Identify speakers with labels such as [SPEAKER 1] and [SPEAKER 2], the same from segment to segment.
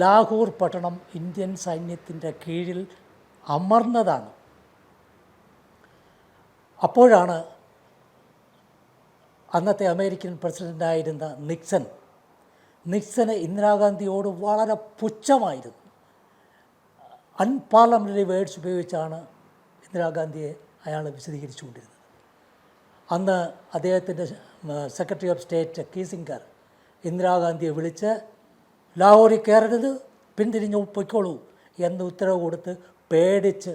[SPEAKER 1] ലാഹോർ പട്ടണം ഇന്ത്യൻ സൈന്യത്തിന്റെ കീഴിൽ അമർന്നതാണ്. അപ്പോഴാണ് അന്നത്തെ അമേരിക്കൻ പ്രസിഡന്റായിരുന്ന നിക്സൺ നിക്സന് ഇന്ദിരാഗാന്ധിയോട് വളരെ പുച്ഛമായിരുന്നു. അൺപാർലമെന്ററി വേർഡ്സ് ഉപയോഗിച്ചാണ് ഇന്ദിരാഗാന്ധിയെ അയാൾ വിശദീകരിച്ചുകൊണ്ടിരുന്നത്. അന്ന് അദ്ദേഹത്തിന്റെ സെക്രട്ടറി ഓഫ് സ്റ്റേറ്റ് കീസിംഗർ ഇന്ദിരാഗാന്ധിയെ വിളിച്ച് ലാഹോറിൽ കയറരുത്. പിന്തിരിഞ്ഞ് പൊയ്ക്കോളൂ എന്ന് ഉത്തരവ് കൊടുത്ത് പേടിച്ച്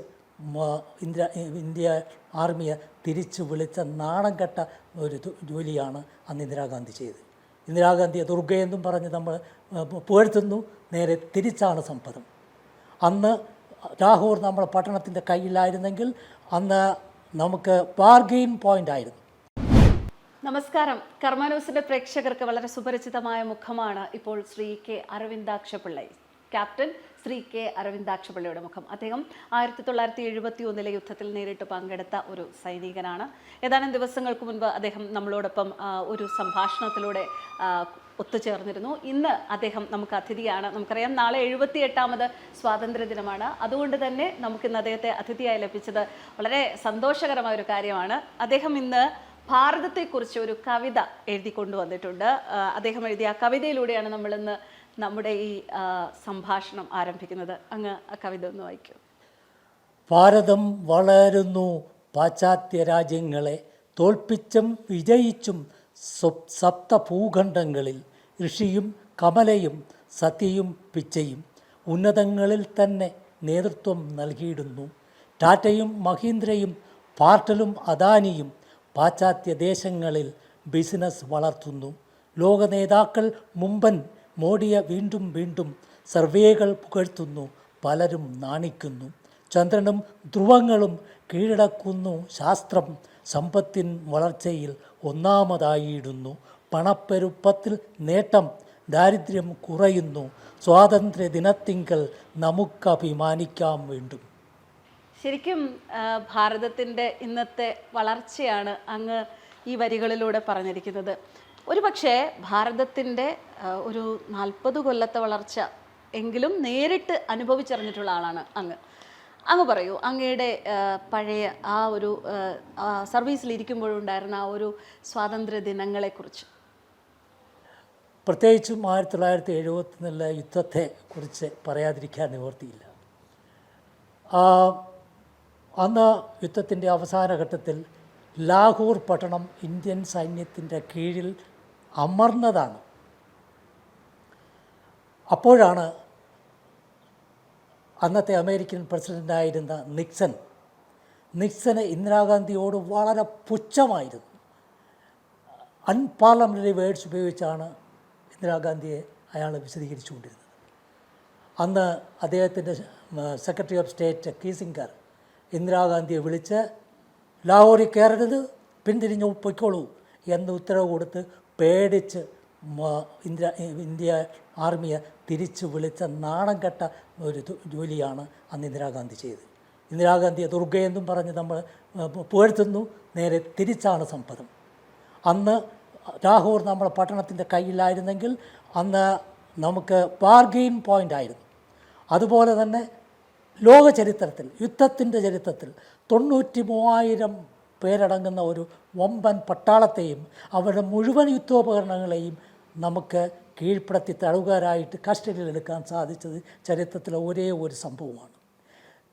[SPEAKER 1] ഇന്ത്യ ഇന്ത്യ ആർമിയെ തിരിച്ച് വിളിച്ച നാണം കെട്ട ഒരു ജോലിയാണ് അന്ന് ഇന്ദിരാഗാന്ധി ചെയ്തത്. ഇന്ദിരാഗാന്ധിയെ ദുർഗയെന്നും പറഞ്ഞ് നമ്മൾ പുകഴ്ത്തുന്നു. നേരെ തിരിച്ചാണ് സമ്പദം അന്ന് ലാഹോർ നമ്മുടെ പട്ടണത്തിന്റെ കയ്യിലായിരുന്നെങ്കിൽ അന്ന് നമുക്ക് ബാർഗെയിൻ പോയിന്റ് ആയിരുന്നു.
[SPEAKER 2] നമസ്കാരം. കർമാനൂസിന്റെ പ്രേക്ഷകർക്ക് വളരെ സുപരിചിതമായ മുഖമാണ് ഇപ്പോൾ Shri K Aravindaksha Pillai. Captain Shri K അരവിന്ദാക്ഷപിള്ളയുടെ മുഖം. അദ്ദേഹം ആയിരത്തി തൊള്ളായിരത്തി എഴുപത്തി ഒന്നിലെ യുദ്ധത്തിൽ നേരിട്ട് പങ്കെടുത്ത ഒരു സൈനികനാണ്. ഏതാനും ദിവസങ്ങൾക്ക് മുൻപ് അദ്ദേഹം നമ്മളോടൊപ്പം ഒരു സംഭാഷണത്തിലൂടെ ഒത്തുചേർന്നിരുന്നു. ഇന്ന് അദ്ദേഹം നമുക്ക് അതിഥിയാണ്. നമുക്കറിയാം നാളെ എഴുപത്തി എട്ടാമത് സ്വാതന്ത്ര്യ ദിനമാണ് അതുകൊണ്ട് തന്നെ നമുക്കിന്ന് അദ്ദേഹത്തെ അതിഥിയായി ലഭിച്ചത് വളരെ സന്തോഷകരമായ ഒരു കാര്യമാണ്. അദ്ദേഹം ഇന്ന് ഭാരതത്തെക്കുറിച്ച് ഒരു കവിത എഴുതി കൊണ്ടുവന്നിട്ടുണ്ട്. അദ്ദേഹം എഴുതിയ ആ കവിതയിലൂടെയാണ് നമ്മളിന്ന് നമ്മുടെ ഈ സംഭാഷണം ആരംഭിക്കുന്നത്. അങ്ങ് ആ കവിത ഒന്ന് വായിക്കൂ.
[SPEAKER 1] ഭാരതം വളരുന്നു പാശ്ചാത്യ രാജ്യങ്ങളെ. തോൽപ്പിച്ചും വിജയിച്ചും സപ്ത ഭൂഖണ്ഡങ്ങളിൽ ഋഷിയും കമലയും സത്യയും പിച്ചയും ഉന്നതങ്ങളിൽ തന്നെ നേതൃത്വം നൽകിയിടുന്നു. ടാറ്റയും മഹീന്ദ്രയും പാർട്ടലും അദാനിയും പാശ്ചാത്യ ദേശങ്ങളിൽ ബിസിനസ് വളർത്തുന്നു. ലോക നേതാക്കൾ മുമ്പൻ മോഡിയെ വീണ്ടും വീണ്ടും സർവേകൾ പുകഴ്ത്തുന്നു പലരും നാണിക്കുന്നു. ചന്ദ്രനും ധ്രുവങ്ങളും കീഴടക്കുന്നു ശാസ്ത്രം സമ്പത്തിൻ വളർച്ചയിൽ ഒന്നാമതായിടുന്നു. പണപ്പെരുപ്പത്തിൽ നേട്ടം ദാരിദ്ര്യം കുറയുന്നു. സ്വാതന്ത്ര്യ ദിനത്തിങ്കൽ നമുക്ക് അഭിമാനിക്കാം വീണ്ടും.
[SPEAKER 2] ശരിക്കും ഭാരതത്തിന്റെ ഇന്നത്തെ വളർച്ചയാണ് അങ്ങ് ഈ വരികളിലൂടെ പറഞ്ഞിരിക്കുന്നത്. ഒരു പക്ഷേ ഭാരതത്തിന്റെ ഒരു നാൽപ്പത് കൊല്ലത്തെ വളർച്ച എങ്കിലും നേരിട്ട് അനുഭവിച്ചറിഞ്ഞിട്ടുള്ള ആളാണ് അങ്ങ്. അങ്ങ് പറയൂ അങ്ങയുടെ പഴയ ആ ഒരു സർവീസിലിരിക്കുമ്പോഴുണ്ടായിരുന്ന ആ ഒരു സ്വാതന്ത്ര്യ ദിനങ്ങളെക്കുറിച്ച്
[SPEAKER 1] പ്രത്യേകിച്ചും ആയിരത്തി തൊള്ളായിരത്തി എഴുപത്തിനാലിലെ യുദ്ധത്തെ കുറിച്ച് പറയാതിരിക്കാൻ നിവർത്തിയില്ല ആ, അന്ന് യുദ്ധത്തിന്റെ അവസാന ഘട്ടത്തിൽ ലാഹോർ പട്ടണം ഇന്ത്യൻ സൈന്യത്തിന്റെ കീഴിൽ അമർന്നതാണ്. അപ്പോഴാണ് അന്നത്തെ അമേരിക്കൻ പ്രസിഡന്റായിരുന്ന നിക്സൺ നിക്സന് ഇന്ദിരാഗാന്ധിയോട് വളരെ പുച്ഛമായിരുന്നു. അൺപാർലമെന്ററി വേർഡ്സ് ഉപയോഗിച്ചാണ് ഇന്ദിരാഗാന്ധിയെ അയാൾ വിശദീകരിച്ചുകൊണ്ടിരുന്നത്. അന്ന് അദ്ദേഹത്തിന്റെ സെക്രട്ടറി ഓഫ് സ്റ്റേറ്റ് കീസിങ്കർ ഇന്ദിരാഗാന്ധിയെ വിളിച്ച് ലാഹോറിൽ കയറരുത് പിന്തിരിഞ്ഞ് പൊയ്ക്കോളൂ എന്ന് ഉത്തരവ് കൊടുത്ത് പേടിച്ച് ഇന്ദിര ഇന്ത്യ ആർമിയെ തിരിച്ച് വിളിച്ച നാണം കെട്ട ഒരു ജോലിയാണ് അന്ന് ഇന്ദിരാഗാന്ധി ചെയ്തത്. ഇന്ദിരാഗാന്ധിയെ ദുർഗയെന്നും പറഞ്ഞ് നമ്മൾ പുകഴ്ത്തുന്നു നേരെ തിരിച്ചാണ് സമ്പദം അന്ന് ലാഹോർ നമ്മുടെ പട്ടണത്തിന്റെ കയ്യിലായിരുന്നെങ്കിൽ അന്ന് നമുക്ക് ബാർഗെയിൻ പോയിന്റ് ആയിരുന്നു അതുപോലെ തന്നെ ലോക ചരിത്രത്തിൽ യുദ്ധത്തിന്റെ ചരിത്രത്തിൽ തൊണ്ണൂറ്റി മൂവായിരം പേരടങ്ങുന്ന ഒരു വമ്പൻ പട്ടാളത്തെയും അവരുടെ മുഴുവൻ യുദ്ധോപകരണങ്ങളെയും നമുക്ക് കീഴ്പ്പെടുത്തി തടവുകാരായിട്ട് കസ്റ്റഡിയിലെടുക്കാൻ സാധിച്ചത് ചരിത്രത്തിലെ ഒരേ ഒരു സംഭവമാണ്.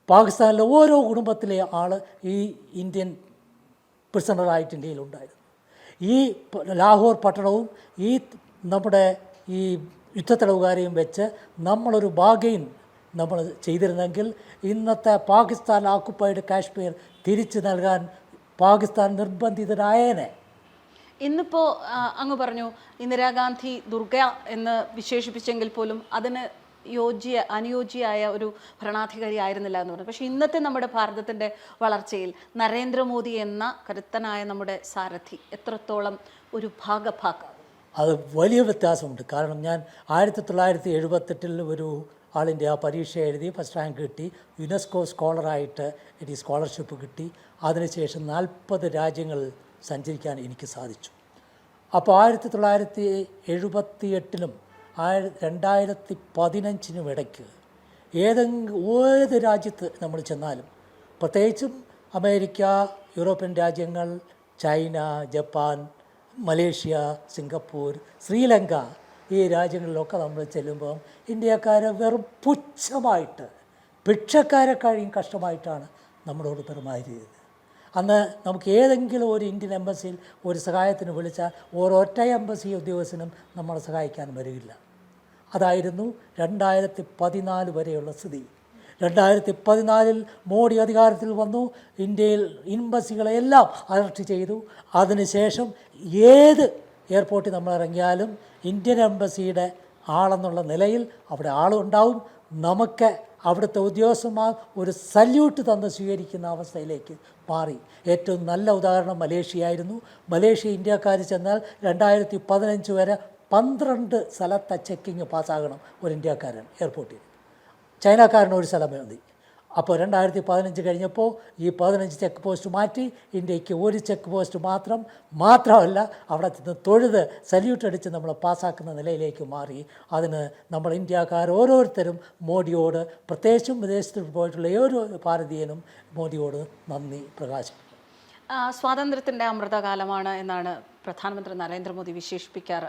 [SPEAKER 1] പാകിസ്ഥാനിലെ ഓരോ കുടുംബത്തിലെ ആൾ ഈ ഇന്ത്യൻ പ്രിസണറായിട്ട് ഇന്ത്യയിലുണ്ടായിരുന്നു ഈ ലാഹോർ പട്ടണവും ഈ നമ്മുടെ ഈ യുദ്ധത്തടവുകാരെയും വെച്ച് നമ്മളൊരു ബാഗെയിൻ നമ്മൾ ചെയ്തിരുന്നെങ്കിൽ ഇന്നത്തെ പാകിസ്ഥാൻ ആക്കുപ്പൈഡ് കാശ്മീർ തിരിച്ചു നൽകാൻ പാകിസ്ഥാൻ നിർബന്ധിതരായേനെ
[SPEAKER 2] ഇന്നിപ്പോൾ അങ്ങ് പറഞ്ഞു ഇന്ദിരാഗാന്ധി ദുർഗ എന്ന് വിശേഷിപ്പിച്ചെങ്കിൽ പോലും അതിന് യോജ്യ അനുയോജ്യയായ ഒരു ഭരണാധികാരി ആയിരുന്നില്ല എന്ന് പറഞ്ഞു. പക്ഷേ ഇന്നത്തെ നമ്മുടെ ഭാരതത്തിന്റെ വളർച്ചയിൽ നരേന്ദ്രമോദി എന്ന കരുത്തനായ നമ്മുടെ സാരഥി എത്രത്തോളം ഒരു ഭാഗഭാക്കാകും
[SPEAKER 1] അത് വലിയ വ്യത്യാസമുണ്ട്. കാരണം ഞാൻ ആയിരത്തി തൊള്ളായിരത്തി എഴുപത്തെട്ടിൽ ഒരു ആളിന്റെ ആ പരീക്ഷ എഴുതി ഫസ്റ്റ് റാങ്ക് കിട്ടി. യുനെസ്കോ സ്കോളറായിട്ട് എനിക്ക് സ്കോളർഷിപ്പ് കിട്ടി. അതിനുശേഷം നാൽപ്പത് രാജ്യങ്ങൾ സഞ്ചരിക്കാൻ എനിക്ക് സാധിച്ചു. അപ്പോൾ ആയിരത്തി തൊള്ളായിരത്തി എഴുപത്തി എട്ടിലും ആയി രണ്ടായിരത്തി പതിനഞ്ചിനും ഇടയ്ക്ക് ഏതെങ്കിലും ഏത് രാജ്യത്ത് നമ്മൾ ചെന്നാലും പ്രത്യേകിച്ചും അമേരിക്ക യൂറോപ്യൻ രാജ്യങ്ങൾ China Japan Malaysia Singapore Sri Lanka ഈ രാജ്യങ്ങളിലൊക്കെ നമ്മൾ ചെല്ലുമ്പം ഇന്ത്യക്കാരെ വെറും പുച്ഛമായിട്ട് ഭിക്ഷക്കാരെ കഴിയും കഷ്ടമായിട്ടാണ് നമ്മളോട് പെരുമാറിയത്. അന്ന് നമുക്ക് ഏതെങ്കിലും ഒരു ഇന്ത്യൻ എംബസിയിൽ ഒരു സഹായത്തിന് വിളിച്ചാൽ ഓരോറ്റ എംബസി ഉദ്യോഗസ്ഥനും നമ്മളെ സഹായിക്കാൻ വരികയില്ല അതായിരുന്നു രണ്ടായിരത്തി പതിനാല് വരെയുള്ള സ്ഥിതി. രണ്ടായിരത്തി പതിനാലിൽ മോഡി അധികാരത്തിൽ വന്നു. ഇന്ത്യയിൽ എംബസികളെല്ലാം അലർട്ട് ചെയ്തു. അതിനുശേഷം ഏത് എയർപോർട്ടിൽ നമ്മൾ ഇറങ്ങിയാലും ഇന്ത്യൻ എംബസിയുടെ ആളെന്നുള്ള നിലയിൽ അവിടെ ആളുണ്ടാവും. നമുക്ക് അവിടുത്തെ ഉദ്യോഗസ്ഥന്മാർ ഒരു സല്യൂട്ട് തന്ന് സ്വീകരിക്കുന്ന അവസ്ഥയിലേക്ക് മാറി. ഏറ്റവും നല്ല ഉദാഹരണം മലേഷ്യയായിരുന്നു. മലേഷ്യ ഇന്ത്യക്കാർ ചെന്നാൽ രണ്ടായിരത്തി പതിനഞ്ച് വരെ പന്ത്രണ്ട് സ്ഥലത്തെ ചെക്കിങ് പാസ്സാകണം ഒരു ഇന്ത്യക്കാരൻ എയർപോർട്ടിൽ. ചൈനക്കാരന് ഒരു സ്ഥലം മതി. അപ്പോൾ രണ്ടായിരത്തി പതിനഞ്ച് കഴിഞ്ഞപ്പോൾ ഈ പതിനഞ്ച് ചെക്ക് പോസ്റ്റ് മാറ്റി ഇന്ത്യയ്ക്ക് ഒരു ചെക്ക് പോസ്റ്റ് മാത്രം മാത്രമല്ല അവിടെ ചെന്ന് തൊഴുത് സല്യൂട്ട് അടിച്ച് നമ്മൾ പാസ്സാക്കുന്ന നിലയിലേക്ക് മാറി. അതിന് നമ്മൾ ഇന്ത്യക്കാർ ഓരോരുത്തരും മോഡിയോട് പ്രത്യേകിച്ചും വിദേശത്ത് പോയിട്ടുള്ള ഏതൊരു ഭാരതീയനും മോഡിയോട് നന്ദി പ്രകാശിപ്പിക്കും
[SPEAKER 2] ആ, സ്വാതന്ത്ര്യത്തിന്റെ അമൃതകാലമാണ് എന്നാണ് പ്രധാനമന്ത്രി നരേന്ദ്രമോദി വിശേഷിപ്പിക്കാറ്.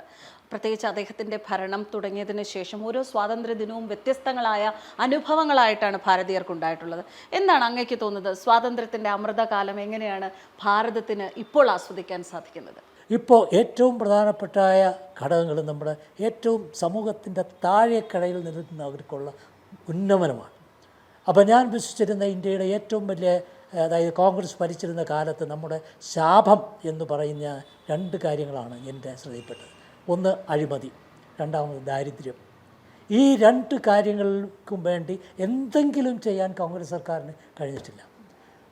[SPEAKER 2] പ്രത്യേകിച്ച് അദ്ദേഹത്തിന്റെ ഭരണം തുടങ്ങിയതിന് ശേഷം ഓരോ സ്വാതന്ത്ര്യ ദിനവും വ്യത്യസ്തങ്ങളായ അനുഭവങ്ങളായിട്ടാണ് ഭാരതീയർക്കുണ്ടായിട്ടുള്ളത്. എന്താണ് അങ്ങേക്ക് തോന്നുന്നത്? സ്വാതന്ത്ര്യത്തിന്റെ അമൃതകാലം എങ്ങനെയാണ് ഭാരതത്തിന് ഇപ്പോൾ ആസ്വദിക്കാൻ സാധിക്കുന്നത്?
[SPEAKER 1] ഇപ്പോൾ ഏറ്റവും പ്രധാനപ്പെട്ടായ ഘടകങ്ങൾ നമ്മുടെ ഏറ്റവും സമൂഹത്തിന്റെ താഴെക്കടയിൽ നിൽക്കുന്നവർക്കുള്ള ഉന്നമനമാണ്. അപ്പോൾ ഞാൻ വിശ്വസിച്ചിരുന്ന ഇന്ത്യയുടെ ഏറ്റവും വലിയ അതായത് കോൺഗ്രസ് ഭരിച്ചിരുന്ന കാലത്ത് നമ്മുടെ ശാപം എന്ന് പറയുന്ന രണ്ട് കാര്യങ്ങളാണ് എന്റെ ശ്രദ്ധയിൽപ്പെട്ടത്. ഒന്ന് അഴിമതി രണ്ടാമത് ദാരിദ്ര്യം. ഈ രണ്ട് കാര്യങ്ങൾക്കും വേണ്ടി എന്തെങ്കിലും ചെയ്യാൻ കോൺഗ്രസ് സർക്കാരിന് കഴിഞ്ഞിട്ടില്ല.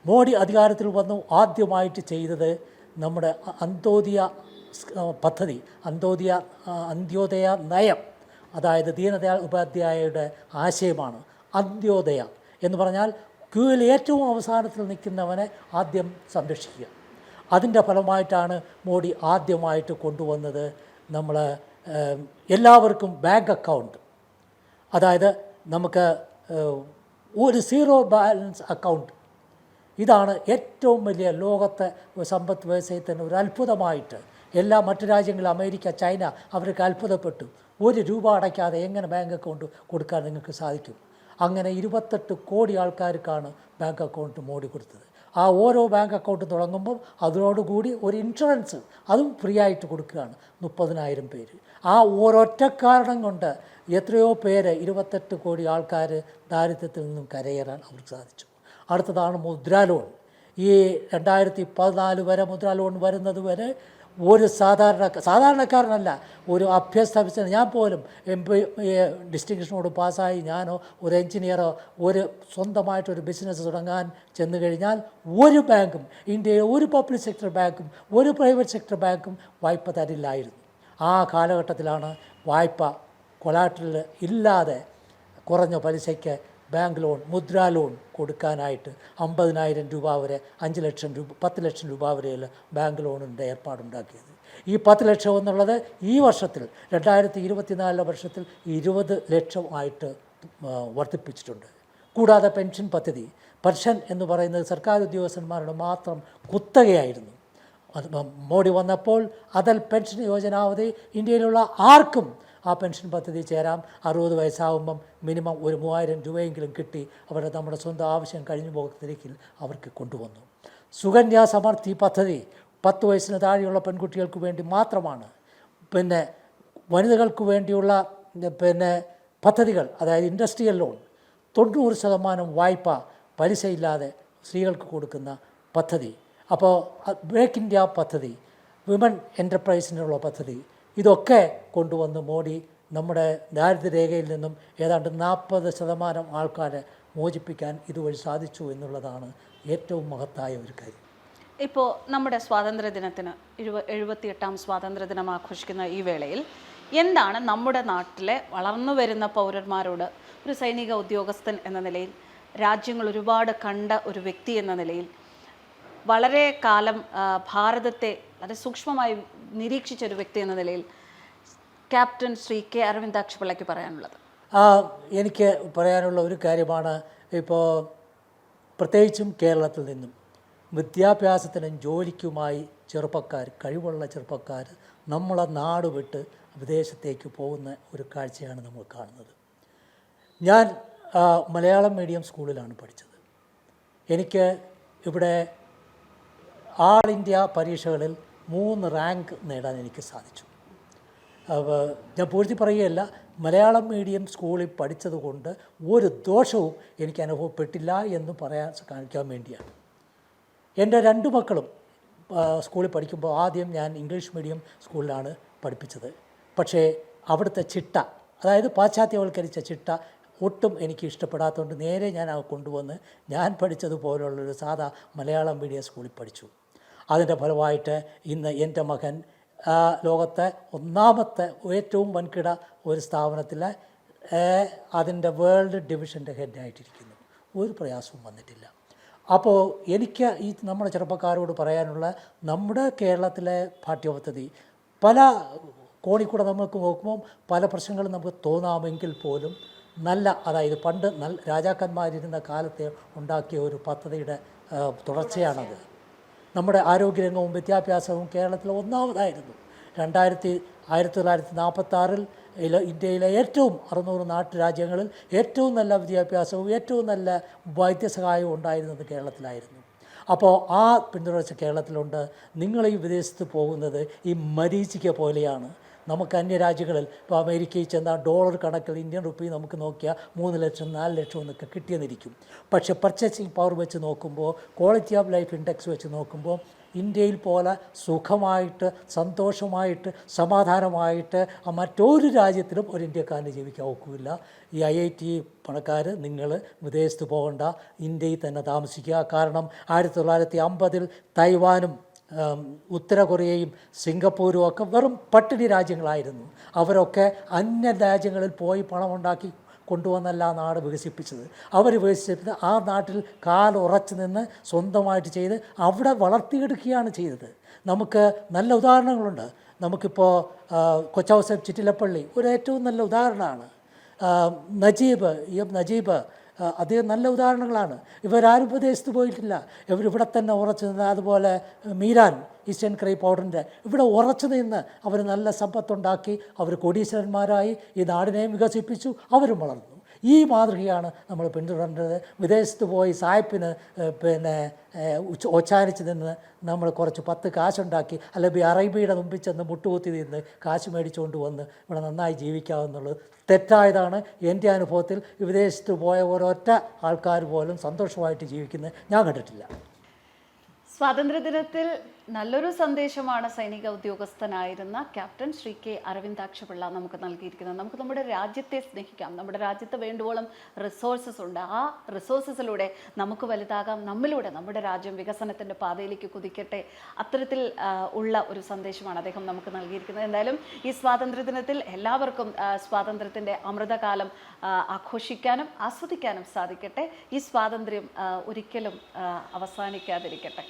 [SPEAKER 1] മോഡി അധികാരത്തിൽ വന്നു ആദ്യമായിട്ട് ചെയ്തത് നമ്മുടെ അന്തോദിയ പദ്ധതി അന്തോദിയ അന്ത്യോദയ നയം അതായത് ദീനദയാൽ ഉപാധ്യായയുടെ ആശയമാണ് അന്ത്യോദയ എന്ന് പറഞ്ഞാൽ ക്യൂവിൽ ഏറ്റവും അവസാനത്തിൽ നിൽക്കുന്നവനെ ആദ്യം സംരക്ഷിക്കുക. അതിന്റെ ഫലമായിട്ടാണ് മോഡി ആദ്യമായിട്ട് കൊണ്ടുവന്നത് നമ്മൾ എല്ലാവർക്കും ബാങ്ക് അക്കൗണ്ട്. അതായത് നമുക്ക് ഒരു സീറോ ബാലൻസ് അക്കൗണ്ട്. ഇതാണ് ഏറ്റവും വലിയ ലോകത്തെ സമ്പദ് തന്നെ ഒരു അത്ഭുതമായിട്ട് എല്ലാ മറ്റു രാജ്യങ്ങളും അമേരിക്ക ചൈന അവർക്ക് അത്ഭുതപ്പെട്ടു. ഒരു രൂപ അടയ്ക്കാതെ എങ്ങനെ ബാങ്ക് അക്കൗണ്ട് കൊടുക്കാൻ നിങ്ങൾക്ക് സാധിക്കും? അങ്ങനെ ഇരുപത്തെട്ട് കോടി ആൾക്കാർക്കാണ് ബാങ്ക് അക്കൗണ്ട് മോടി കൊടുത്തത്. ആ ഓരോ ബാങ്ക് അക്കൗണ്ട് തുടങ്ങുമ്പം അതിനോടുകൂടി ഒരു ഇൻഷുറൻസ് അതും ഫ്രീ ആയിട്ട് കൊടുക്കുകയാണ് മുപ്പതിനായിരം പേര്. ആ ഓരൊറ്റ കാരണം കൊണ്ട് എത്രയോ പേര് ഇരുപത്തെട്ട് കോടി ആൾക്കാർ ദാരിദ്ര്യത്തിൽ നിന്നും കരയേറാൻ അവർക്ക് സാധിച്ചു. അടുത്തതാണ് മുദ്രാ ലോൺ. ഈ രണ്ടായിരത്തി പതിനാല് വരെ മുദ്രാ ലോൺ വരുന്നത് വരെ ഒരു സാധാരണ സാധാരണക്കാരനല്ല ഒരു അഭ്യസ്തവിച്ച ഞാൻ പോലും എം പി ഡിസ്റ്റിങ്ഷനോട് പാസ്സായി ഞാനോ ഒരു എഞ്ചിനീയറോ ഒരു സ്വന്തമായിട്ടൊരു ബിസിനസ് തുടങ്ങാൻ ചെന്ന് കഴിഞ്ഞാൽ ഒരു ബാങ്കും ഇന്ത്യയിലെ ഒരു പബ്ലിക് സെക്ടർ ബാങ്കും ഒരു പ്രൈവറ്റ് സെക്ടർ ബാങ്കും വായ്പ തരില്ലായിരുന്നു. ആ കാലഘട്ടത്തിലാണ് വായ്പ കൊലാട്രൽ ഇല്ലാതെ കുറഞ്ഞ പലിശയ്ക്ക് ബാങ്ക് ലോൺ മുദ്രാ ലോൺ കൊടുക്കാനായിട്ട് അമ്പതിനായിരം രൂപ വരെ അഞ്ച് ലക്ഷം രൂപ പത്ത് ലക്ഷം രൂപ വരെയുള്ള ബാങ്ക് ലോണിന്റെ ഏർപ്പാടുണ്ടാക്കിയത്. ഈ പത്ത് ലക്ഷം എന്നുള്ളത് ഈ വർഷത്തിൽ രണ്ടായിരത്തി ഇരുപത്തിനാലിലെ വർഷത്തിൽ ഇരുപത് ലക്ഷം ആയിട്ട് വർദ്ധിപ്പിച്ചിട്ടുണ്ട്. കൂടാതെ പെൻഷൻ പദ്ധതി പെൻഷൻ എന്ന് പറയുന്നത് സർക്കാർ ഉദ്യോഗസ്ഥന്മാരുടെ മാത്രം കുത്തകയായിരുന്നു. മോഡി വന്നപ്പോൾ അതൽ പെൻഷൻ യോജനാവധി ഇന്ത്യയിലുള്ള ആർക്കും ആ പെൻഷൻ പദ്ധതി ചേരാം. അറുപത് വയസ്സാകുമ്പം മിനിമം ഒരു മൂവായിരം രൂപയെങ്കിലും കിട്ടി അവരുടെ നമ്മുടെ സ്വന്തം ആവശ്യം കഴിഞ്ഞു പോകുന്നതിലേക്ക് അവർക്ക് കൊണ്ടുവന്നു. സുകന്യ സമർത്ഥി പദ്ധതി പത്ത് വയസ്സിന് താഴെയുള്ള പെൺകുട്ടികൾക്ക് വേണ്ടി മാത്രമാണ്. പിന്നെ വനിതകൾക്ക് വേണ്ടിയുള്ള പിന്നെ പദ്ധതികൾ അതായത് ഇൻഡസ്ട്രിയൽ ലോൺ തൊണ്ണൂറ് ശതമാനം വായ്പ പലിശയില്ലാതെ സ്ത്രീകൾക്ക് കൊടുക്കുന്ന പദ്ധതി. അപ്പോൾ ബ്രേക്ക് ഇന്ത്യ പദ്ധതി വിമൻ എന്റർപ്രൈസിനുള്ള പദ്ധതി ഇതൊക്കെ കൊണ്ടുവന്ന് മോഡി നമ്മുടെ ദാരിദ്ര്യരേഖയിൽ നിന്നും ഏതാണ്ട് നാൽപ്പത് ശതമാനം ആൾക്കാരെ മോചിപ്പിക്കാൻ ഇതുവഴി സാധിച്ചു എന്നുള്ളതാണ് ഏറ്റവും മഹത്തായ ഒരു കാര്യം.
[SPEAKER 2] ഇപ്പോൾ നമ്മുടെ സ്വാതന്ത്ര്യ ദിനത്തിന് എഴുപ എഴുപത്തിയെട്ടാം സ്വാതന്ത്ര്യ ദിനം ആഘോഷിക്കുന്ന ഈ വേളയിൽ എന്താണ് നമ്മുടെ നാട്ടിലെ വളർന്നു വരുന്ന പൗരന്മാരോട് ഒരു സൈനിക ഉദ്യോഗസ്ഥൻ എന്ന നിലയിൽ രാജ്യങ്ങൾ ഒരുപാട് കണ്ട ഒരു വ്യക്തി എന്ന നിലയിൽ വളരെ കാലം ഭാരതത്തെ വളരെ സൂക്ഷ്മമായി നിരീക്ഷിച്ച ഒരു വ്യക്തി എന്ന നിലയിൽ ക്യാപ്റ്റൻ ശ്രീ കെ അരവിന്ദാക്ഷ പിള്ളയ്ക്ക് പറയാനുള്ളത്
[SPEAKER 1] എനിക്ക് പറയാനുള്ള ഒരു കാര്യമാണ്. ഇപ്പോൾ പ്രത്യേകിച്ചും കേരളത്തിൽ നിന്നും വിദ്യാഭ്യാസത്തിനും ജോലിക്കുമായി ചെറുപ്പക്കാർ കഴിവുള്ള ചെറുപ്പക്കാർ നമ്മളെ നാട് വിട്ട് വിദേശത്തേക്ക് പോകുന്ന ഒരു കാഴ്ചയാണ് നമ്മൾ കാണുന്നത്. ഞാൻ മലയാളം മീഡിയം സ്കൂളിലാണ് പഠിച്ചത്. എനിക്ക് ഇവിടെ ആൾ ഇന്ത്യ പരീക്ഷകളിൽ മൂന്ന് റാങ്ക് നേടാൻ എനിക്ക് സാധിച്ചു. ഞാൻ പൂഴ്ത്തി പറയുകയല്ല മലയാളം മീഡിയം സ്കൂളിൽ പഠിച്ചതുകൊണ്ട് ഒരു ദോഷവും എനിക്ക് അനുഭവപ്പെട്ടില്ല എന്ന് പറയാൻ കാണിക്കാൻ വേണ്ടിയാണ്. എന്റെ രണ്ട് മക്കളും സ്കൂളിൽ പഠിക്കുമ്പോൾ ആദ്യം ഞാൻ ഇംഗ്ലീഷ് മീഡിയം സ്കൂളിലാണ് പഠിപ്പിച്ചത്. പക്ഷേ അവിടുത്തെ ചിട്ട അതായത് പാശ്ചാത്യവൽക്കരിച്ച ചിട്ട ഒട്ടും എനിക്ക് ഇഷ്ടപ്പെടാത്തതുകൊണ്ട് നേരെ ഞാൻ കൊണ്ടുവന്ന് ഞാൻ പഠിച്ചതുപോലുള്ളൊരു സാധാ മലയാളം മീഡിയം സ്കൂളിൽ പഠിച്ചു. അതിന്റെ ഫലമായിട്ട് ഇന്ന് എന്റെ മകൻ ലോകത്തെ ഒന്നാമത്തെ ഏറ്റവും വൻകിട ഒരു സ്ഥാപനത്തിൽ അതിന്റെ വേൾഡ് ഡിവിഷന്റെ ഹെഡായിട്ടിരിക്കുന്നു ഒരു പ്രയാസവും വന്നിട്ടില്ല. അപ്പോൾ എനിക്ക് ഈ നമ്മുടെ ചെറുപ്പക്കാരോട് പറയാനുള്ള നമ്മുടെ കേരളത്തിലെ പാഠ്യപദ്ധതി പല കോണിക്കൂടെ നമുക്ക് നോക്കുമ്പോൾ പല പ്രശ്നങ്ങളും നമുക്ക് തോന്നാമെങ്കിൽ പോലും നല്ല അതായത് പണ്ട് നല്ല രാജാക്കന്മാരിരുന്ന കാലത്തെ ഉണ്ടാക്കിയ ഒരു പദ്ധതിയുടെ തുടർച്ചയാണത്. നമ്മുടെ ആരോഗ്യരംഗവും വിദ്യാഭ്യാസവും കേരളത്തിൽ ഒന്നാമതായിരുന്നു. രണ്ടായിരത്തി ആയിരത്തി തൊള്ളായിരത്തി നാൽപ്പത്തി ആറിൽ ഇന്ത്യയിലെ ഏറ്റവും അറുന്നൂറ് നാട്ടുരാജ്യങ്ങളിൽ ഏറ്റവും നല്ല വിദ്യാഭ്യാസവും ഏറ്റവും നല്ല വൈദ്യസഹായവും ഉണ്ടായിരുന്നത് കേരളത്തിലായിരുന്നു. അപ്പോൾ ആ പിന്തുടർച്ച കേരളത്തിലുണ്ട്. നിങ്ങൾ ഈ വിദേശത്ത് പോകുന്നത് ഈ മരീചിക പോലെയാണ്. നമുക്ക് അന്യരാജ്യങ്ങളിൽ ഇപ്പോൾ അമേരിക്കയിൽ ചെന്നാൽ ഡോളർ കണക്കിൽ ഇന്ത്യൻ റുപ്പി നമുക്ക് നോക്കിയാൽ മൂന്ന് ലക്ഷം നാല് ലക്ഷം എന്നൊക്കെ കിട്ടിയെന്നിരിക്കും. പക്ഷേ പർച്ചേസിങ് പവർ വെച്ച് നോക്കുമ്പോൾ ക്വാളിറ്റി ഓഫ് ലൈഫ് ഇൻഡെക്സ് വെച്ച് നോക്കുമ്പോൾ ഇന്ത്യയിൽ പോലെ സുഖമായിട്ട് സന്തോഷമായിട്ട് സമാധാനമായിട്ട് മറ്റൊരു രാജ്യത്തിലും ഒരു ഇന്ത്യക്കാരന് ജീവിക്കാൻ ഒക്കില്ല. ഈ ഐ ഐ ടി പണക്കാർ നിങ്ങൾ വിദേശത്ത് പോകണ്ട ഇന്ത്യയിൽ തന്നെ താമസിക്കുക. കാരണം ആയിരത്തി തൊള്ളായിരത്തി അമ്പതിൽ തൈവാനും ഉത്തര കൊറിയയും സിംഗപ്പൂരും ഒക്കെ വെറും പട്ടിണി രാജ്യങ്ങളായിരുന്നു. അവരൊക്കെ അന്യ രാജ്യങ്ങളിൽ പോയി പണമുണ്ടാക്കി കൊണ്ടുവന്നല്ല ആ നാട് വികസിപ്പിച്ചത്. അവർ വികസിപ്പിച്ചത് ആ നാട്ടിൽ കാൽ ഉറച്ച് നിന്ന് സ്വന്തമായിട്ട് ചെയ്ത് അവിടെ വളർത്തിയെടുക്കുകയാണ് ചെയ്തത്. നമുക്ക് നല്ല ഉദാഹരണങ്ങളുണ്ട്. നമുക്കിപ്പോൾ കൊച്ചൗസഫ് ചിറ്റിലപ്പള്ളി ഒരു ഏറ്റവും നല്ല ഉദാഹരണമാണ്. നജീബ് ഈ നജീബ് അദ്ദേഹം നല്ല ഉദാഹരണങ്ങളാണ്. ഇവരാരും ഉപദേശത്ത് പോയിട്ടില്ല. ഇവർ ഇവിടെ തന്നെ ഉറച്ചു നിന്ന് അതുപോലെ മീരാൻ ഈസ്റ്റേൺ ക്രൈ പൗഡറിന്റെ ഇവിടെ ഉറച്ചു നിന്ന് അവർ നല്ല സമ്പത്തുണ്ടാക്കി അവർ കോടീശ്വരന്മാരായി ഈ നാടിനെയും വികസിപ്പിച്ചു അവരും വളർന്നു. ഈ മാതൃകയാണ് നമ്മൾ പിന്തുടരേണ്ടത്. വിദേശത്ത് പോയി സായിപ്പിന് പിന്നെ ഒച്ചാനിച്ച് നിന്ന് നമ്മൾ കുറച്ച് പത്ത് കാശുണ്ടാക്കി അല്ലെങ്കിൽ അറേബ്യയുടെ മുമ്പിൽ ചെന്ന് മുട്ടുകുത്തി നിന്ന് കാശ് മേടിച്ചുകൊണ്ട് വന്ന് ഇവിടെ നന്നായി ജീവിക്കാമെന്നുള്ളത് തെറ്റായതാണ്. എന്റെ അനുഭവത്തിൽ വിദേശത്ത് പോയ ഓരോറ്റ ആൾക്കാർ പോലും സന്തോഷമായിട്ട് ജീവിക്കുന്നത് ഞാൻ കണ്ടിട്ടില്ല.
[SPEAKER 2] സ്വാതന്ത്ര്യദിനത്തിൽ നല്ലൊരു സന്ദേശമാണ് സൈനിക ഉദ്യോഗസ്ഥനായിരുന്ന ക്യാപ്റ്റൻ ശ്രീ കെ അരവിന്ദാക്ഷപിള്ള നമുക്ക് നൽകിയിരിക്കുന്നത്. നമുക്ക് നമ്മുടെ രാജ്യത്തെ സ്നേഹിക്കാം. നമ്മുടെ രാജ്യത്ത് വേണ്ടുവോളം റിസോഴ്സസ് ഉണ്ട്. ആ റിസോഴ്സസിലൂടെ നമുക്ക് വലുതാകാം. നമ്മിലൂടെ നമ്മുടെ രാജ്യം വികസനത്തിന്റെ പാതയിലേക്ക് കുതിക്കട്ടെ. അത്തരത്തിൽ ഉള്ള ഒരു സന്ദേശമാണ് അദ്ദേഹം നമുക്ക് നൽകിയിരിക്കുന്നത്. എന്തായാലും ഈ സ്വാതന്ത്ര്യദിനത്തിൽ എല്ലാവർക്കും സ്വാതന്ത്ര്യത്തിന്റെ അമൃതകാലം ആഘോഷിക്കാനും ആസ്വദിക്കാനും സാധിക്കട്ടെ. ഈ സ്വാതന്ത്ര്യം ഒരിക്കലും അവസാനിക്കാതിരിക്കട്ടെ.